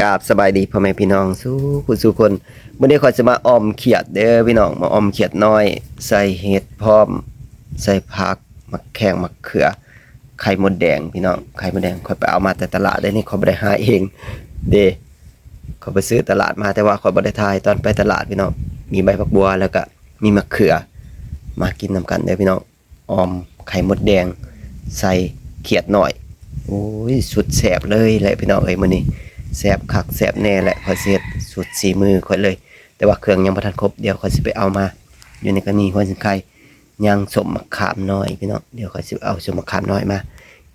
กราบสบายดีพ่อแม่พี่น้องสู้ผู้สู้คนวันนี้ขอยจะมาออมเขียดเด้อพี่น้องมาออมเขียดน้อย ใส่เห็ดพร้อม ใส่ผักมักแข้งมักเขือ ไข่มดแดงพี่น้องไข่มดแดงขอยไปเอามาแต่ตลาดได้นี่ขอยบ่ได้หาเอง เด้ขอยไปซื้อตลาดมาแต่ว่าขอยบ่ได้ทายตอนไปตลาดพี่น้องมีใบผักบัวแล้วก็มีมะเขือ มากินนำกันเด้อพี่น้องออมไข่มดแดง ใส่เขียดหน่อยโอ้ยสุดแสบเลยแหละพี่น้องเอ้ยมื้อนี้ แสบคักแสบแน่แหละขอยสิเฮ็ดสุดสีมือข่อยเลย แต่ว่าเครื่องยังบ่ทันครบเดี๋ยวข่อยสิไปเอามา อยู่ในกรณีหัวสิงไข่ยังสมมะขามน้อยพี่น้องเดี๋ยวข่อยสิเอาสมมะขามน้อยมา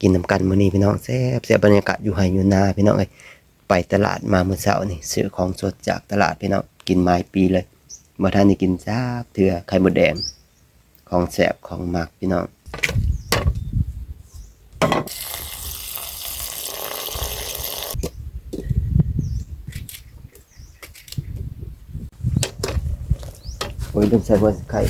กินนำกันมื้อนี้พี่น้องแซ่บแซ่บบรรยากาศอยู่ไห้อยู่นาพี่น้องเอ้ยไปตลาดมาเมื่อเช้านี่ซื้อของสดจากตลาดพี่น้องกินไม้ปีเลยบ่ทันได้กินจ้าบเถื่อไข่มดแดง ของแสบของหมักพี่น้อง ยลืมใส่หัวไข่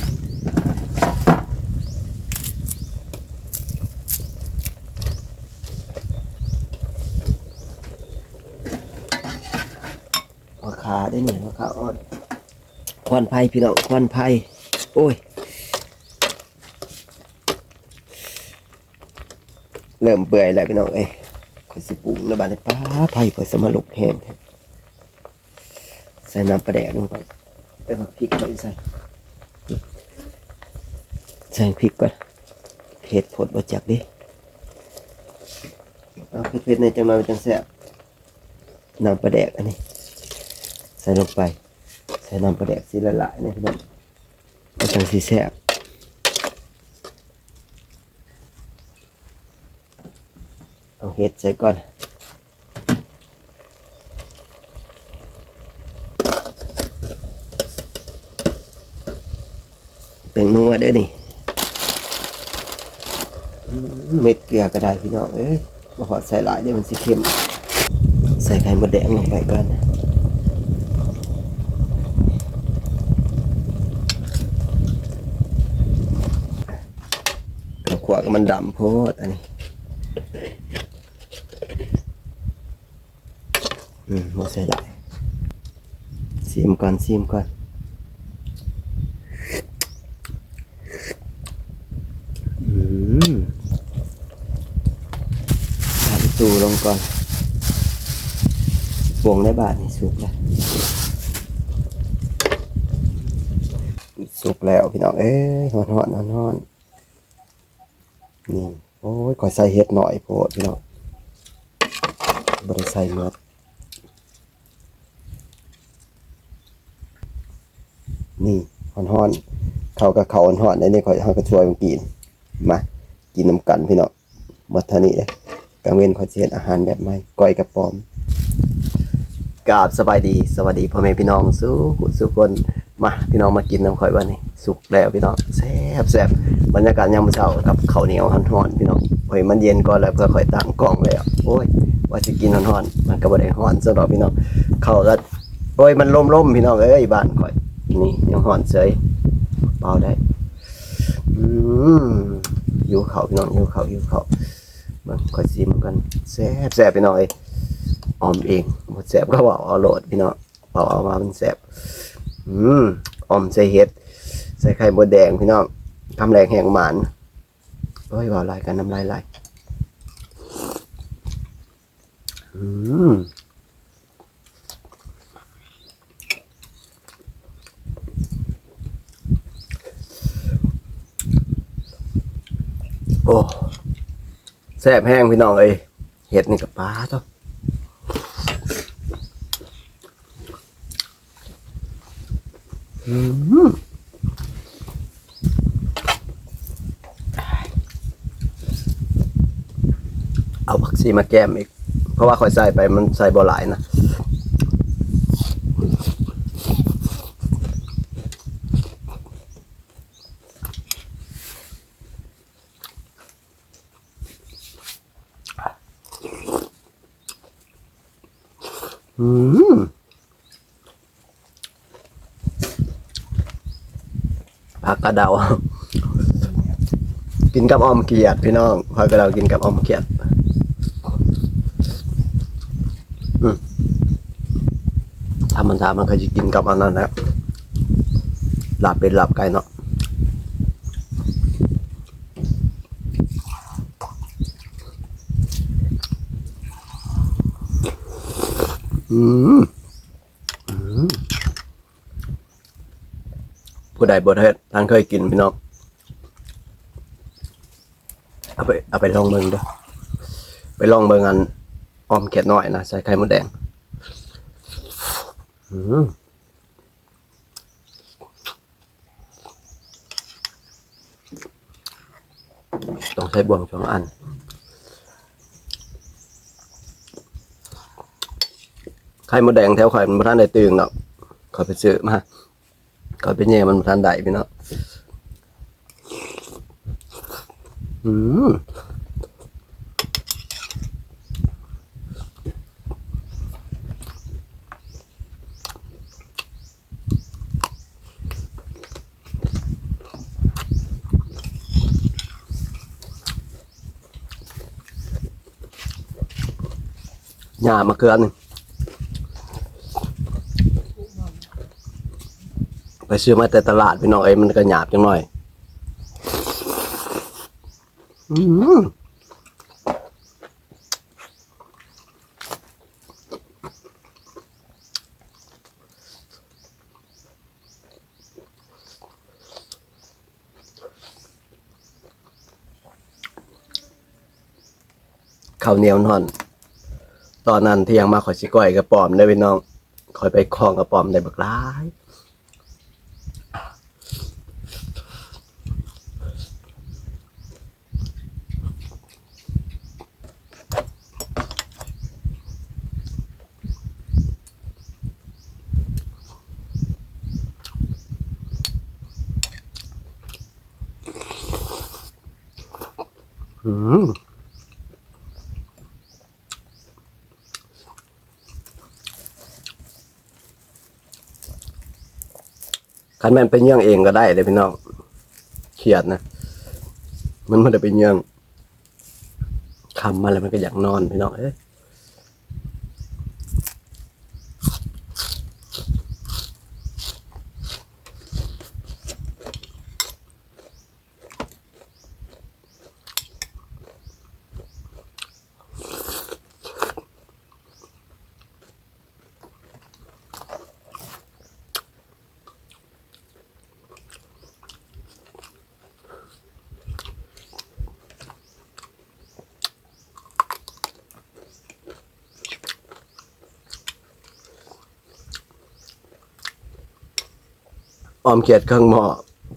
หัวขาได้หนึ่งหัวขาอ่อนควันไผ่พี่น้องควันไผ่โอ้ยเริ่มเปื่อยแล้วพี่น้องเอ้ยคอยสิปรุงแล้วบาดในป้าไผ่คอยสมาลุกแห้งใส่น้ำปลาแดกลงไปไปผักพริกไปใส่ ใส่พริกก่อนเผ็ดผดมาจากดิเอาเผ็ดๆในอยจังหน่อยมันจังแซ่บน้ำปลาแดกอันนี้ ใส่ลงไป ใส่น้ำปลาแดกสีละลายๆนะพี่น้องมันจังสีแซ่บเอาเห็ดใส่ก่อนเป็นนัวเด้อนี่อืม เม็ดเกลือก็ได้พี่น้องเอ้ยมาขอใส่หลายเดี๋ยวมันสิเค็ม ใส่ไข่มดแดงลงไปก่อนข้าวขวก็มันดำโพดอันนี้อืมมาใส่หลายซีมก่อนซีมก่อน อืมใส่ตูลงก่อนวงได้บาทนี่สุกแล้วสุกแล้วพี่น้องเอ้ยหอนหอนหอนหอนนี่โอ้ยก่อยใส่เห็ดหน่อยโพดพี่น้องบริใส่หมดนี่หอนหอนเขากับเขาหอนหอนในนี่ข่อยเขาก็ช่วยมันกินมากินน้ำกันพี่น้องมดเท่านี้เลย กลางเว้นขอเชียนอาหารแบบไม่ก้อยกระป๋อมกราบสบายดีสวัสดีพ่อแม่พี่น้องสู้สุคนมาพี่น้องมากินน้ำข่อยวันนี้ สุกแล้วพี่น้องแซ่บแซ่บบรรยากาศยามเช้ากับข้าวเหนียวร้อนๆพี่น้องเฮ้ยมันเย็นก่อนแล้วเพื่อข่อยตั้งกล้องแล้วโอ้ยว่าจะกินร้อนๆมันก็บ่ได้ร้อนสำหรับพี่น้องเข้าวก็โอ้ยมันล่มๆพี่น้องเอ้ยบ้านข่อย นี่ยังร้อนเฉยเป่าได้อืมอยู่เขาพี่น้องอยู่เขาอยู่เขาเบิ่งคอยซิมกันแซ่บแซ่บพี่น้องเอ้ยออมเองหมดแซ่บก็ว่าเอาโหลดพี่น้องเป่าเอามามันแซ่บอืมออมใส่เห็ด ใส่ไข่มดแดงพี่น้องทำแรงแห่งหมานโอ้ยว่าลายกันน้ำลายไหลอืมโอ้ แซ่บแห้งพี่น้องเอ้ยเห็ดนี่กับปลาต้อืมเอาผักชีมาแก้มอีก เพราะว่าคอยใส่ไปมันใส่บ่หลายนะ อืมผักกระเดา กินกับออมเขียดพี่น้องผักกระเดากินกับออมเขียดอืมำมันถามันเคยจะกินกับอันนั้นนะหลับเป็นหลับไก่เนาะอืมอืม ผู้ใดบ่ได้ท่านเคยกินพี่น้องเอาไปเอาไปลองเบิ่งเด้อไปลองเบิ่งอันออมเขียดน้อยนะใส่ไข่มดแดงอืมต้องใช้บ่วงสองอัน ข่มดแดงแถวไข่มันบ่ทันได้ตึงเนาะขอยไปซื้อมาขอยไปแย่มันบ่ทันได้พี่เนาะอืมหญ้ามะเขือหนึงไป ซื้อมาแต่ตลาดพี่น้องเอ้ยมันก็หยาบจังหน่อยอืมข้าวเหนียวนอน ตอนนั้นที่ยังมาขอยสิก้อยกระป๋อมได้พี่น้องคอยไปคลองกระป๋อมได้บักหลาย คันแม่นเป็นเยื่องเองก็ได้เลยพี่น้องเขียดนะ มันไม่ได้เป็นเยื่องคำมาแล้วมันก็อยากนอนพี่น้องเอ้ย ออมเขียดเครื่องหม้อ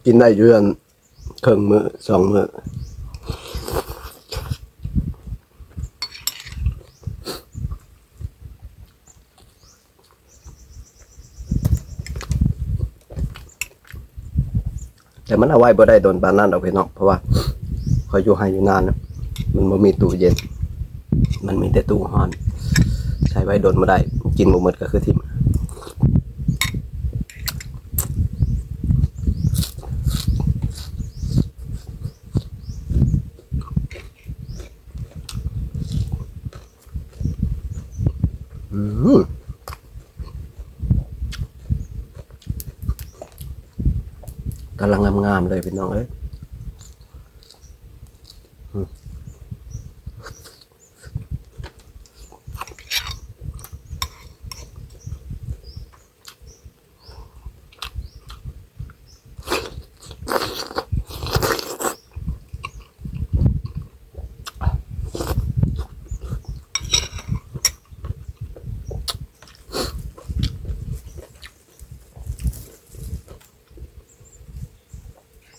กินได้อยือนเครื่องมือสองมือแต่มันเอาไว้บ่ได้โดนปานนั้นเอาไปนาะเพราะว่าคอยอยู่ให้อยู่นานนะมันบ่มีตู้เย็น มันมีแต่ตู้ฮ้อน ใช้ไว้โดนบ่ได้ กินบ่หมดก็คือทิ่ม กำลังงามๆเลยพี่น้องเอ้ย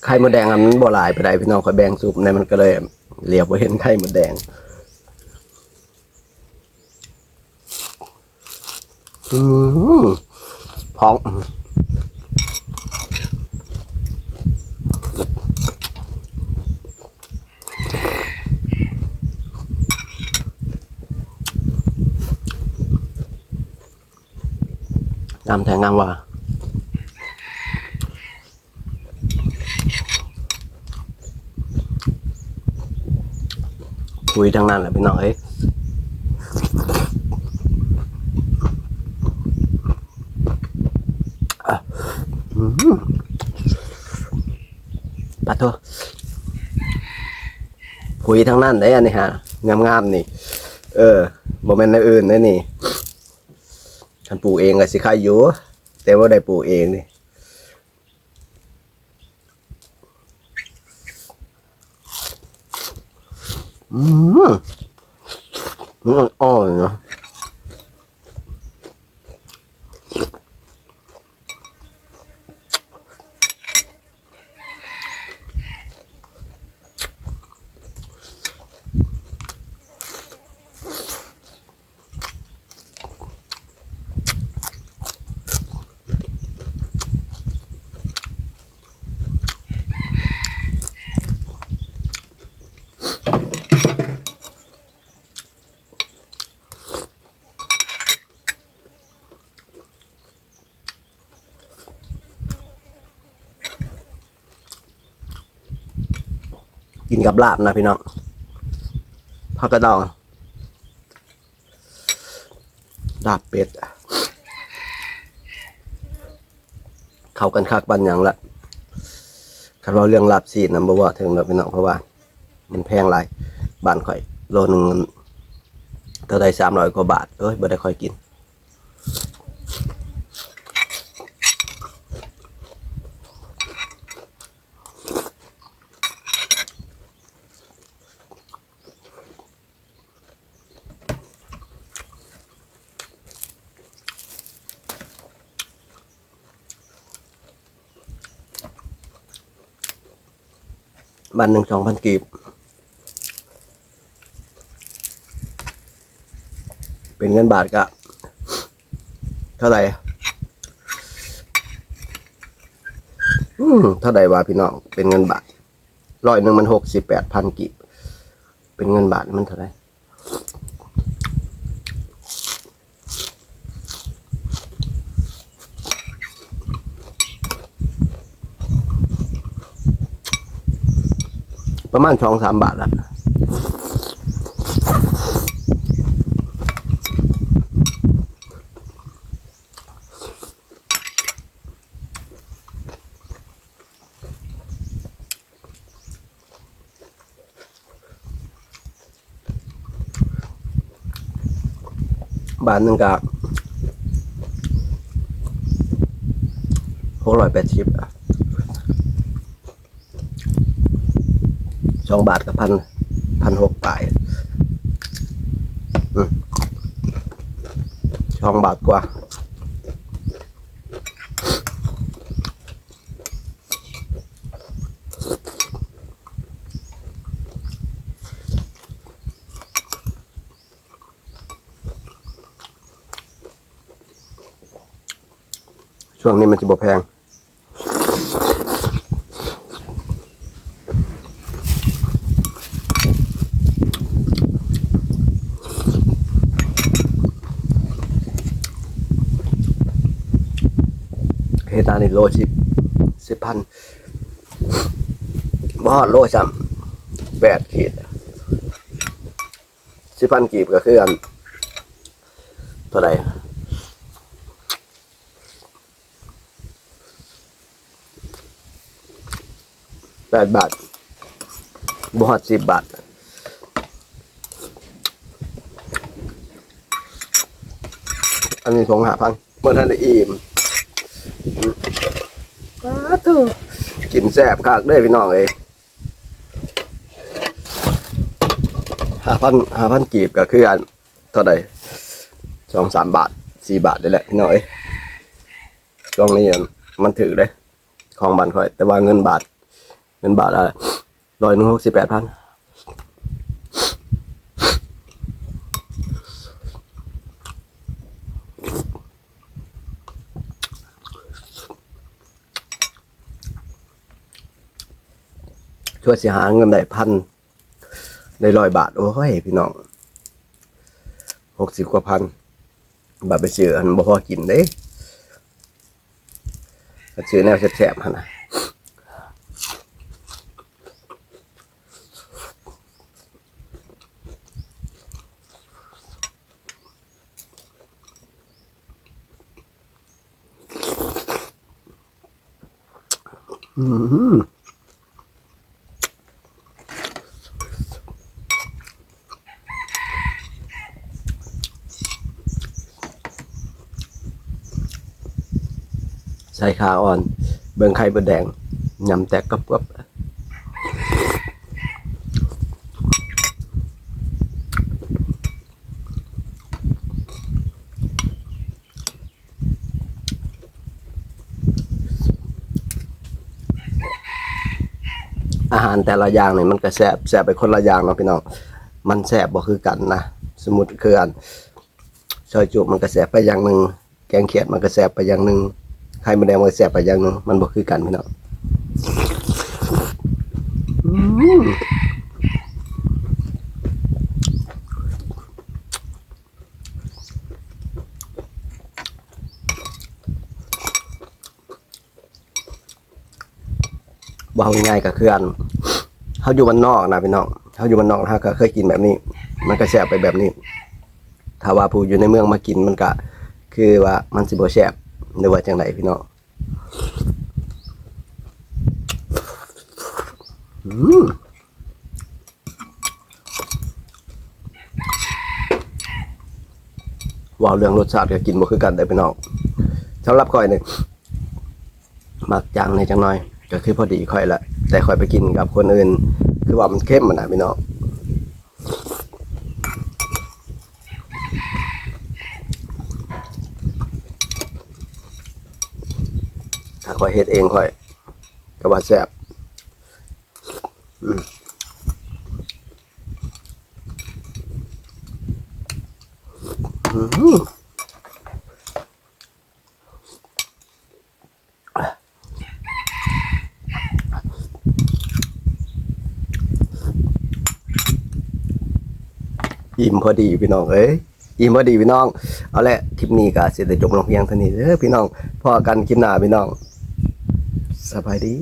ไข่มดแดงอันมันบ่หลายไปได้พี่น้องคอยแบ่งซุปในมันก็เลยเหลียวไปเห็นไข่มดแดงอืมพองงามแทงงามว่ะ คุยทั้งนั้นแหละพี่น้องเอ้ยปะทัวคุยทั้งนั้นได้ยังนี่ฮะงามงามนี่ เออโมเมนต์ในอื่นนะนี่ท่านปลูกเองก็สิข้ายอยู่ แต่ว่าได้ปลูกเองนี่ อืมมันอ่อนเนะ กินกับลาบนะพี่น้องผักกระดองลาบเป็ด เข้ากันคักบันหยังละคันว่าเรื่องลาบซีดนะบ่ว่าถึงดอกพี่น้องเพราะว่า มันแพงหลายบ้านข่อย โลหนึงมันเท่าใดสามร้อยกว่าบาทเอ้ยบ่ได้ค่อยกิน บันหนึ่งสองพันกีบ เป็นเงินบาทก็เท่าไหร่อืมเท่าไหร่วะพี่น้อง เป็นเงินบาทร้อยหนึ่งมันหกสิบแปดพันกีบ เป็นเงินบาทมันเท่าไหร่ ประมาณสองสามบาทละบาทหนึ่งกับหกร้อยแปดสิบอะ สองบาทกับพันพันหกปลายสองบาทกว่าช่วงนี้มันจะบ่แพง เฮตานี่โลสิบสิบพันบ่โลซ้ำแปดขีดสิบพันกีบก็คืออันเท่าไหร่แปดบาทบ่ฮอดสิบบาทอันนี้สองหาพันเมื่อท่านได้อิ่ม ก็ถูกกินแซ่บคักเด้อพี่น้องเอ้ยห้าพันห้าพันกีบก็คืออันเท่าใดสองสามบาทสี่บาทนี่แหละพี่น้องเอ้ยช่วงนี้มันถือเลยของบันค่อย แต่ว่าเงินบาท เงินบาทอะไรร้อยหนึ่งหกสิบแปดพัน ช่วยสิหาเงินได้พันได้ร้อยบาท โอ้ยพี่น้องหกสิบกว่าพันบาทไปซื้ออันบ่พอกินเด้ซื้อแนวแสบๆหั่นนะอืม ใส่ขาอ่อน เบิ่งไข่บดแดงยำแตกกับกับอาหารแต่ละอย่างเนี่ยมันก็แซ่บแซ่บไปคนละอย่างเนาะพี่น้อง มันแซ่บบ่คือกันนะ สมมุติคืออันซอยจุมันก็แซ่บไปอย่างหนึ่ง แกงเขียดมันก็แซ่บไปอย่างหนึ่ง ไข่มดแดงมันแซ่บไปอย่างหนึงมันบ่คือกันพี่น้องว่าง่ายก็คืออันเฮาอยู่บ้านนอกนะพี่น้องเฮาอยู่บ้านนอกเฮาก็เคยกินแบบนี้ มันก็แซ่บไปแบบนี้ ถ้าว่าผู้อยู่ในเมืองมากินมันก็คือว่ามันสิบ่แซ่บ หรือว่าจังไดพี่น้องว้าวเรื่องรสชาติก็กินบ่คือกันได้พี่น้องสำหรับข่อยนี่มักจางในจังน้อย ก็คือพอดีข่อยละแต่ข่อยไปกินกับคนอื่น คือว่ามันเข้มมันนะพี่น้อง ถ้าข่อยเฮ็ดเองข่อยก็ว่าแซ่บอืมอืมอิ่มพอดีพี่น้องเอ้ยอิ่มพอดีพี่น้อง เอาละคลิปนี้ก็เสิได้จบลงเพียงเท่านี้เด้อพี่น้องพอกันคลิปหน้าพี่น้อง สบายดี